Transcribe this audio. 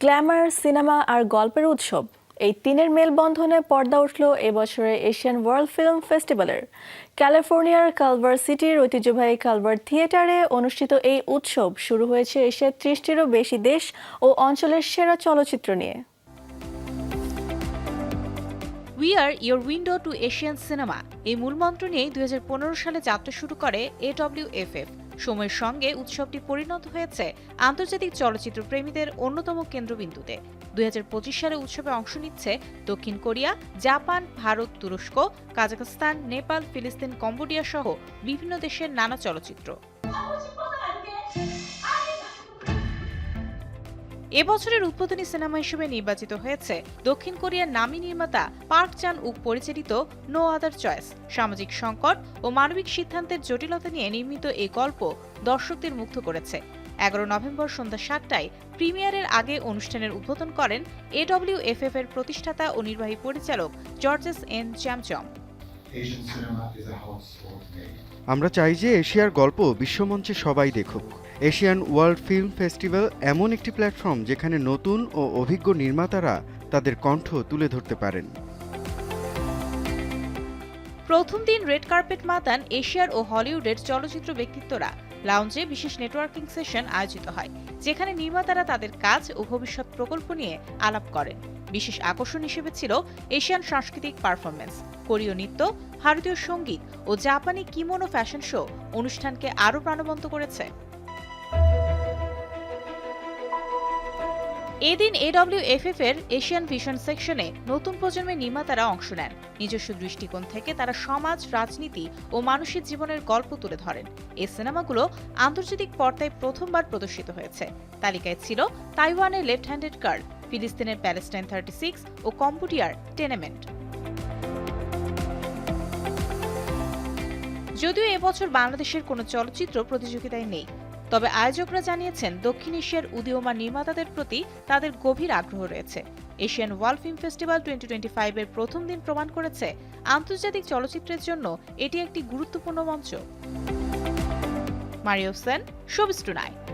Glamour, cinema আর গল্পের উৎসব। এই তিনের মেলবন্ধনে পর্দা উঠল এবছরের এশিয়ান ওয়ার্ল্ড ফিল্ম ফেস্টিভ্যালের। ক্যালিফোর্নিয়ার কালভার সিটির ঐতিহ্যবাহী কালভার থিয়েটারে অনুষ্ঠিত এই উৎসব শুরু হয়েছে এশিয়ার ত্রিশটিরও বেশি দেশ ও অঞ্চলের সেরা চলচ্চিত্র নিয়ে। We are your window to Asian cinema এই মূলমন্ত্র নিয়েই দুই হাজার পনেরো সালে যাত্রা শুরু করে এডব্লিউএফএফ সময়ের সঙ্গে উৎসবটি পরিণত হয়েছে আন্তর্জাতিক চলচ্চিত্র প্রেমীদের অন্যতম কেন্দ্রবিন্দুতে। দুই সালে উৎসবে অংশ নিচ্ছে দক্ষিণ কোরিয়া, জাপান, ভারত, তুরস্ক, কাজাখস্তান, নেপাল, ফিলিস্তিন, কম্বোডিয়া সহ বিভিন্ন দেশের নানা চলচ্চিত্র। এবছরের উদ্বোধনী সিনেমা হিসেবে নির্বাচিত হয়েছে দক্ষিণ কোরিয়ার নামী নির্মাতা পার্ক চান উক পরিচালিত নো আদার চয়েস। সামাজিক সংকট ও মানবিক সিদ্ধান্তের জটিলতা নিয়ে নির্মিত এই গল্প দর্শকদের মুগ্ধ করেছে। এগারো নভেম্বর সন্ধ্যা সাতটায় প্রিমিয়ারের আগে অনুষ্ঠানের উদ্বোধন করেন এডব্লিউ এফ এফ এর প্রতিষ্ঠাতা ও নির্বাহী পরিচালক জর্জেস এন চ্যামচম. আমরা চাই যে এশিয়ার গল্প বিশ্বমঞ্চে সবাই দেখুক। এশিয়ান ওয়ার্ল্ড ফিল্ম ফেস্টিভ্যাল এমন একটি প্ল্যাটফর্ম যেখানে নতুন ও অভিজ্ঞ নির্মাতারা তাদের কণ্ঠ তুলে ধরতে পারেন। প্রথম দিন রেড কার্পেট মাতান এশিয়ার ও হলিউডের চলচ্চিত্র ব্যক্তিত্বরা লাউঞ্জে বিশেষ নেটওয়ার্কিং সেশন আয়োজিত হয়, যেখানে নির্মাতারা তাদের কাজ ও ভবিষ্যৎ প্রকল্প নিয়ে আলাপ করেন। বিশেষ আকর্ষণ হিসেবে ছিল এশিয়ান সাংস্কৃতিক পারফরমেন্স কোরীয় নৃত্য, ভারতীয় সংগীত ও জাপানি কিমোনো ফ্যাশন শো। অনুষ্ঠানকে আরও প্রাণবন্ত করেছে। এদিন এডব্লিউএফএফ এর এশিয়ান ভিশন সেকশনে নতুন প্রজন্মের নির্মাতারা অংশ নেন। নিজস্ব দৃষ্টিকোণ থেকে তারা সমাজ, রাজনীতি ও মানুষের জীবনের গল্প তুলে ধরেন। এই সিনেমাগুলো আন্তর্জাতিক পর্দায় প্রথমবার প্রদর্শিত হয়েছে। তালিকায় ছিল তাইওয়ানের লেফট হ্যান্ডেড কার্ড ফিলিস্তিনের প্যালেস্টাইন থার্টি সিক্স ও কম্বোডিয়ার টেনেমেন্ট। যদিও এবছর বাংলাদেশের কোনো চলচ্চিত্র প্রতিযোগিতায় নেই তবে আয়োজকরা জানিয়েছেন, দক্ষিণ এশিয়ার উদীয়মান নির্মাতাদের প্রতি তাদের গভীর আগ্রহ রয়েছে। Asian world film festival twenty twenty ফাইভের প্রথম দিন প্রমাণ করেছে, আন্তর্জাতিক চলচ্চিত্রের জন্য এটি একটি গুরুত্বপূর্ণ মঞ্চ। Mario Sen tonight